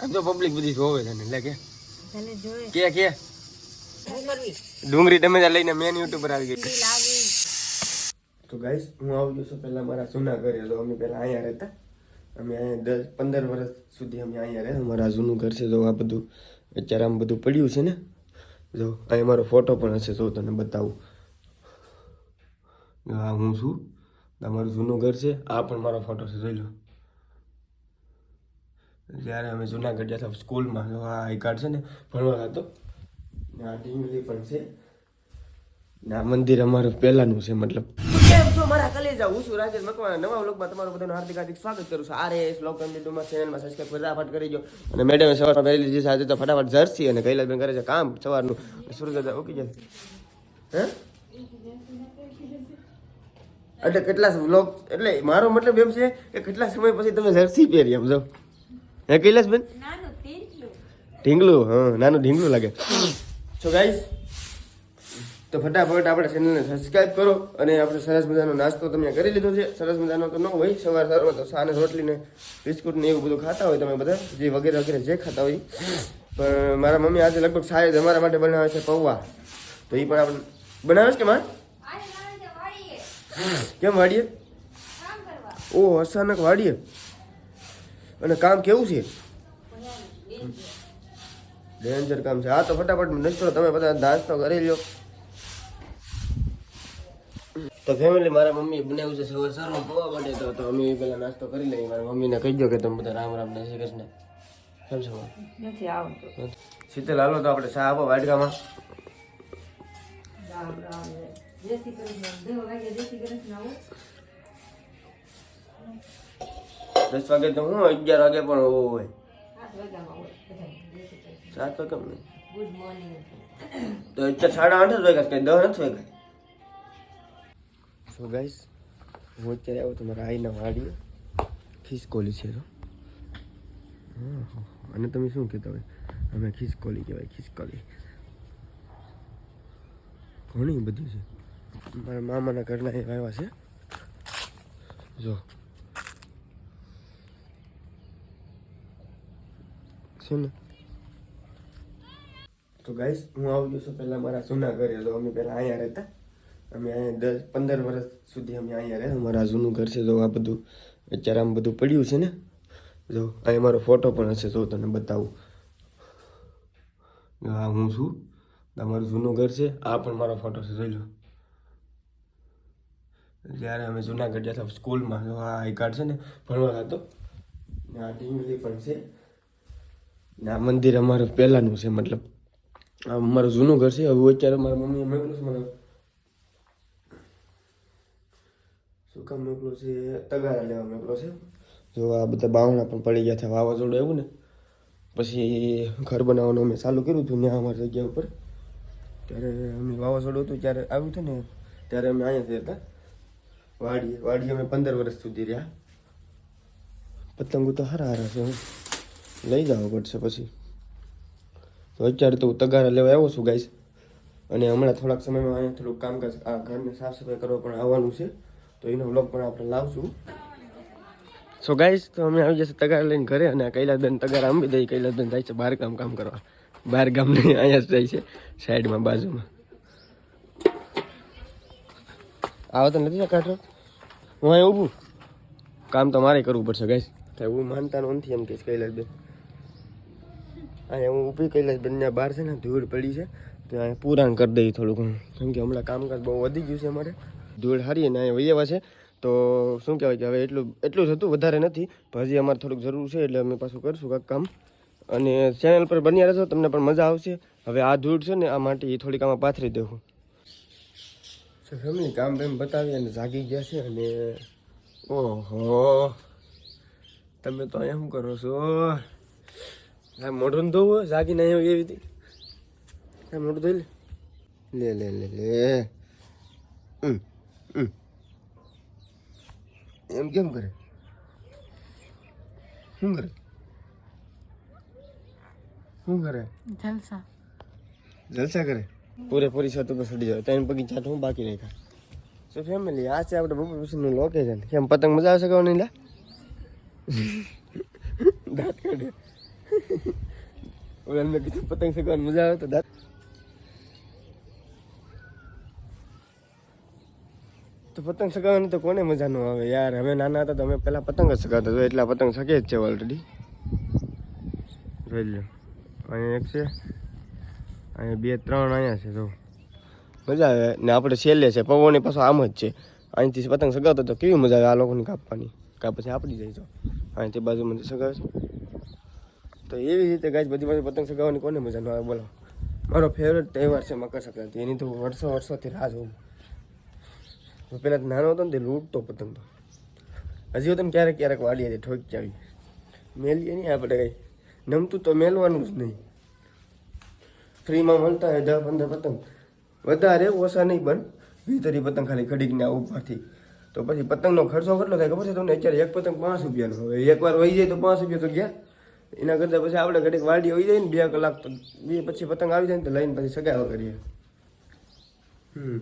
આમ તો પબ્લિક બધી જોવે છે ને એટલે કે. કે કે. ડુંગળી. તમે ત્યાં લઈને મેન યુટ્યુબર આવી ગઈ. તો ગાઈસ હું આવી ગયો છું પહેલાં મારા જૂના ઘરે તો અમે પહેલાં અહીંયા રહેતા. અમે અહીંયા દસ પંદર વર્ષ સુધી અમે અહીંયા રહેતા મારા જૂનું ઘર છે તો આ બધું અત્યારે આમ બધું પડ્યું છે ને. જો અહીંયા મારો ફોટો પણ હશે તો તને બતાવું. જો આ હું છું તમારું જૂનું ઘર છે આ પણ મારો ફોટો છે જોઈ લો. જ્યારે અમે જુનાગઢ જતા સ્કૂલમાં, જો આ આઈ કાર્ડ છે ને, ભણવા હતો આ પણ છે. ના મંદિર અમારું પહેલાનું છે, મતલબ. મારા કલેજા હું છું રાજેશ મકવાણા. નવા વ્લોગમાં તમારું બધાનું હાર્દિક સ્વાગત કરું છું. આર એસ વ્લોગ ચેનલમાં સબસ્ક્રાઇબ ફટાફટ કરી દો. અને મેડમે સવારમાં પહેરી લીધી આજે તો ફટાફટ જર્સી અને કૈલાસબેન કરે છે કામ સવારનું. સૂર્યદાદા ઓકે જાય. હે? એટલે કેટલા વ્લોગ એટલે મારો મતલબ એમ છે કે કેટલા સમય પછી તમે જર્સી પહેરી એમ હે કૈલાસબેન ઢીંગલું. હા નાનું ઢીંગલું લાગે. સો ગાઈઝ તો ફટાફટ આપણે ચેનલને સબસ્ક્રાઈબ કરો અને આપણે સરસ મજાનો નાસ્તો તમે કરી લીધો છે. સરસ મજાનો તો ન હોય સવાર સવારમાં તો સાને રોટલીને બિસ્કુટ ને એવું બધું ખાતા હોય તમે બધા જે વગેરે વગેરે જે ખાતા હોય. પણ મારા મમ્મી આજે લગભગ સાહેબ અમારા માટે બનાવે છે પૌવા. તો એ પણ આપણે બનાવે છે કે માં? કેમ વાડીએ ઓ અચાનક વાડીએ અને કામ કેવું છે? ડેન્જર કામ છે. આ તો ફટાફટ નાસ્તો તમે બધા નાસ્તો કરી લ્યો. તો ફેમિલી મારા મમ્મી બનાવ્યું છે સવાર સારો પોવા માટે તો તો અમે પેલા નાસ્તો કરી લઈએ. મારા મમ્મીને કહી દો કે તમે બધા રામ રામ જય શ્રી કૃષ્ણ. કેમ છો? નથી આવતો. શીતલ હાલો તો આપણે ચા આપો વાટકામાં રામ રામ જય. શ્રી કૃષ્ણ. દેવ વાગે જય શ્રી કૃષ્ણ દસ વાગે તો હું અગિયાર વાગે પણ હોય. સાત વાગે નહીં? ગુડ મોર્નિંગ તો અત્યારે સાડા આઠ જ વાગ્યા કઈ દસ નથી વાગ્યા. સો ગાઈસ હું અત્યારે આવું તમારા આઈના વાડીએ. ખિસકોલી છે તો. હા, હા. અને તમે શું કહેતા હોય? અમે ખિસકોલી કહેવાય ખિસકોલી. ઘણી બધી છે. મારા મામાના ઘરના એ આવ્યા છે. જો. છે ને તો ગાઈસ હું આવી ગયો છું પહેલાં મારા જૂના ઘરે. તો અમે પહેલાં અહીંયા રહેતા. અમે અહીંયા દસ પંદર વર્ષ સુધી અમે અહીંયા રહ્યા. મારા જૂનું ઘર છે. તો આ બધું અત્યારે આમ બધું પડ્યું છે ને. જો, અહીંયા મારો ફોટો પણ હશે. તો તને બતાવું. આ હું છું. તમારું જૂનું ઘર છે. આ પણ મારો ફોટો છે. જોઈ લો. જ્યારે અમે જુનાગઢ જતા સ્કૂલમાં આ હાઈ કાર્ડ છે ને, ભણવા હતો. આ ઢીંગલી પણ છે. આ મંદિર અમારું પહેલાંનું છે, મતલબ આ મારું જૂનું ઘર છે. હવે અત્યારે મારા મમ્મીએ મોકલું છે મને શું કામ છે? તગારા લેવા મોકલો છે. જો આ બધા બાવણા પણ પડી ગયા છે, વાવાઝોડું આવ્યું ને. પછી ઘર બનાવવાનું અમે ચાલુ કર્યું હતું ત્યાં અમારી જગ્યા ઉપર. ત્યારે અમે વાવાઝોડું હતું, ત્યારે આવ્યું હતું ને, ત્યારે અમે અહીંયા હતા વાડીએ વાડીએ અમે પંદર વર્ષ સુધી રહ્યા. પતંગો તો હારા હારા છે લઈ જવો પડશે પછી. તો અત્યારે તો હું તગારા લેવા આવ્યો છું ગાઈસ. અને હમણાં થોડાક સમયમાં અહીંયા થોડુંક કામકાજ, આ ઘરને સાફ સફાઈ કરવા પણ આવવાનું છે. તો એનો વ્લોગ પણ આપણે લાવશું. સો ગાઈસ તો અમે આવી જશે તગાર લઈને ઘરે અને આ કૈલાસબેન તગાર આંબી દઈ કૈલાસબેન જાય છે બહાર કામ કામ કરવા. બહાર ગામ નહીં અહીંયા જ જાય છે, સાઈડમાં, બાજુમાં. આવો તો નથી કાઢો હું અહીંયા ઊભું. કામ તો મારે કરવું પડશે ગાઈસ કાંઈ હું માનતા નથી એમ કહીશ કૈલાસબેન. અહીંયા હું ઊભી કૈલાસબેન બંને બહાર છે ને, ધૂળ પડી છે. તો અહીંયા પુરાણ કરી દઈ થોડું ઘણું કેમ કે હમણાં કામકાજ બહુ વધી ગયું છે અમારે. ધૂળ હારી અને અહીંયા વૈયાવા છે. તો શું કહેવાય કે હવે એટલું એટલું જ હતું, વધારે નથી. હજી અમારે થોડુંક જરૂર છે, એટલે અમે પાછું કરશું કાંક કામ. અને ચેનલ પર બન્યા રહેશો તમને પણ મજા આવશે. હવે આ ધૂળ છે ને, આ માટી થોડીક આમાં પાથરી દેવું ફેમિલી, કામ બેમ બતાવી અને જાગી ગયા છે અને ઓહો. તમે તો અહીંયા શું કરો છો? આ મોઢું ધોવું નહીં આવી એવી હતી આ મોઢું ધોઈ લે. લે લે લે લે. એમ કેમ કરે? શું કરે? શું કરે? જલસા. જલસા કરે? પૂરેપૂરી છત ઉપર સડી જાય. ત્રણ પગી ચાટ હું બાકી રાખ્યા? સો ફેમિલી આ છે આપણે બપોર પછીનું લોકેશન કેમ પતંગ મજા આવશે કહેવાની લા? દાંત કાઢે. ઓલા મેં કીધું પતંગ ચગાવવાની મજા આવે તો દાંત તો પતંગ સગાવવાની તો કોને મજા ન આવે યાર અમે નાના હતા તો અમે પહેલાં પતંગ જ સગાવતા હતા એટલા પતંગ શકે જ છે ઓલરેડી જોઈ લો અહીંયા એક છે અહીંયા બે ત્રણ અહીંયા છે જો મજા આવે ને આપણે છેલ્લે છે પવનની પાછો આમ જ છે અહીંથી પતંગ સગાવતો તો કેવી મજા આવે આ લોકોને કાપવાની કાપ પછી આપણી જાય તો અહીંથી બાજુમાંથી સગાવે છે તો એવી રીતે ગાય, બધી બધી પતંગ ચગાવવાની કોને મજા? ન આવે, બોલો. મારો ફેવરેટ તહેવાર છે મકર સંક્રાંતિ. એની તો વર્ષો વર્ષોથી રાહ જોઉં. હું પહેલાં નાનો હતો ને તે લૂંટતો પતંગ તો. હજી તમે ક્યારેક ક્યારેક વાડીએ ઠોકી આવી. મેલીએ નહીં આપણે કંઈ. નમતું તો મેલવાનું જ નહીં. ફ્રીમાં મળતા હોય દસ પંદર પતંગ. વધારે ઓછા નહીં, પણ વીતરી પતંગ ખાલી ખડીકને આ ઉપરથી. તો પછી પતંગનો ખર્ચો કેટલો થાય ખબર છે તમને? અત્યારે એક પતંગ પાંચ રૂપિયાનો હવે એકવાર વહી જાય તો પાંચ રૂપિયા તો ગયા. એના કરતાં પછી આપણે ઘડીક વાડી હોય જાય ને બે કલાક તો બે પછી પતંગ આવી જાય ને તો લઈને પછી સગાવા કરીએ હમ.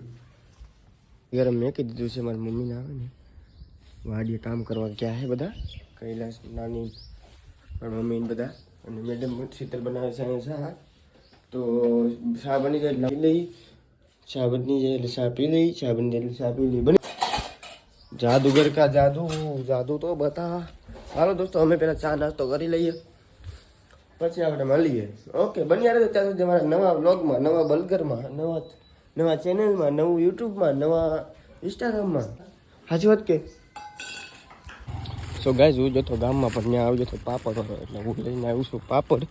યાર મેં કહી દીધું છે મારી મમ્મીને આવે ને. વાડીએ કામ કરવા ગયા હે બધા. કૈલાસ નાની મારી મમ્મી બધા. અને મેડમ શીતલ બનાવે છે અહીંયા શા તો શા બની જાય એટલે લઈ. શા બની જાય એટલે શા પી લઈ. શા બની જાય એટલે શા પી લઈ. બની જાદુગર કા જાદુ જાદુ તો બતા. હાલો દોસ્તો અમે પેલા ચા નાસ્તો કરી લઈએ. પછી આપણે મળીએ. ઓકે બન્યા રહે ત્યાં સુધી અમારા નવા બ્લોગમાં નવા બલગરમાં, નવા નવા ચેનલમાં નવું યુટ્યુબમાં નવા ઇન્સ્ટાગ્રામમાં સાચી વાત કે? સો ગાય હું જતો ગામમાં પણ ત્યાં આવી જતો પાપડ હતો એટલે હું લઈને આવું છું પાપડ.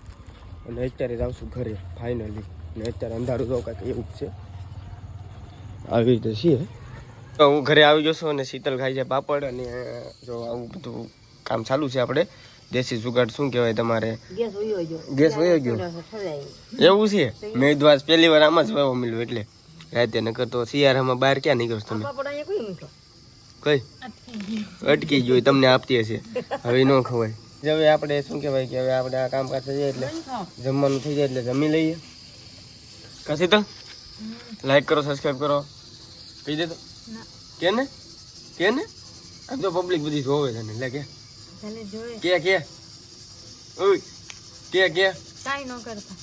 અને અત્યારે જાઉં છું ઘરે ફાઇનલી ને અત્યારે અંધારું તો કાંઈક એવું જ છે. આવી રીતે છીએ. તો હું ઘરે આવી જશું અને શીતલ ખાઈ છે પાપડ અને જો આવું બધું કામ ચાલુ છે આપણે. દેશી જુગાડ શું કહેવાય તમારે? ગેસ વયો ગયો. એવું છે? મેં દ્વાસ પહેલી વાર આમાં જ વાવો મળ્યું એટલે. રાતે નકર તો શિયાળામાં બહાર ક્યાં નીકળશો તમે? કોઈ અટકી ગયો તમને આપતી હશે. હવે ન ખવાય. જે હવે આપણે શું કહેવાય કે હવે આપણે આ કામકાજ થઈ જાય એટલે જમવાનું થઈ જાય એટલે જમી લઈએ. કશી તો? લાઈક કરો સબસ્ક્રાઈબ કરો. કહી દેતો કે ને? કે ને? આમ તો પબ્લિક બધી જોવે છે ને એટલે કે. ચાલે જોયે કે કે? ઓય કે કે? કાઈ નો કરતા.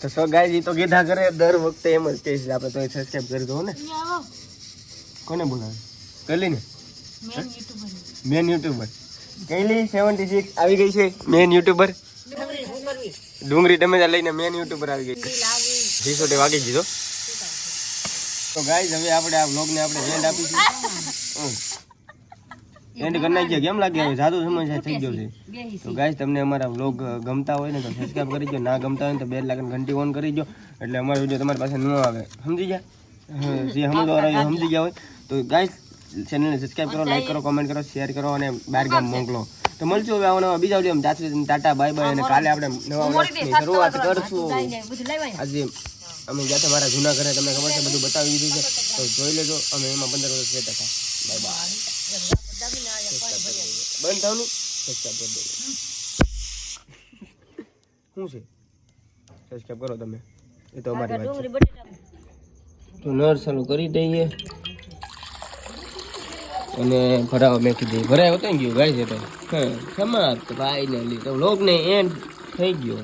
તો સો ગાય તો કીધા કરે દર વખતે એમ જ કહીશ આપણે તો સબસ્ક્રાઇબ કરી દો ને. કોને બોલાવે? મેન ને? Main YouTuber. સેવન્ટી સિક્સ આવી ગઈ છે મેન યુટ્યુબર? ડુંગળી ટમેટા લઈને મેન યુટ્યુબર આવી ગઈ. જીસોટે વાગી દીધો તો ગાઈઝ હવે આપણે આ વ્લોગને આપણે એન્ડ આપીશું. એન્ડ કરી નાખીએ કેમ લાગે હવે સમય થઈ ગયો છે. તો ગાઈસ તમને અમારા વ્લોગ ગમતા હોય ને તો સબસ્ક્રાઇબ કરી દો ના ગમતા હોય ને તો બે લાખ ઘંટી ઓન કરી દો એટલે અમારો વીડિયો તમારી પાસે ન આવે. સમજી ગયા? જે સમજવા સમજી ગયા હોય. તો ગાઈસ ચેનલને સબસ્ક્રાઇબ કરો લાઈક કરો કોમેન્ટ કરો શેર કરો અને બાર ગામ મોકલો. તો મળશું હવે આવવાના બીજા વીડિયો જાતે ટાટા બાય બાય અને કાલે આપણે નવા વર્ષની શરૂઆત કરશું. આજે અમે જાતે મારા જૂના ઘરે. તમને ખબર છે બધું બતાવી દીધું છે. તો જોઈ લેજો. અમે એમાં પંદર વર્ષ રહેતા હતા. Bye bye. બંધ થવાનું શું છે? સબસ્ક્રાઈબ કરો તમે. એ તો અમારી વાત તો નળ ચાલુ કરી દઈએ. અને ભરાવા મેં કીધી ભરાય તો ગયું ગાય છે તો. હા સમાપ્ત ભાઈ ને લીધો લોક ને એન્ડ થઈ ગયો.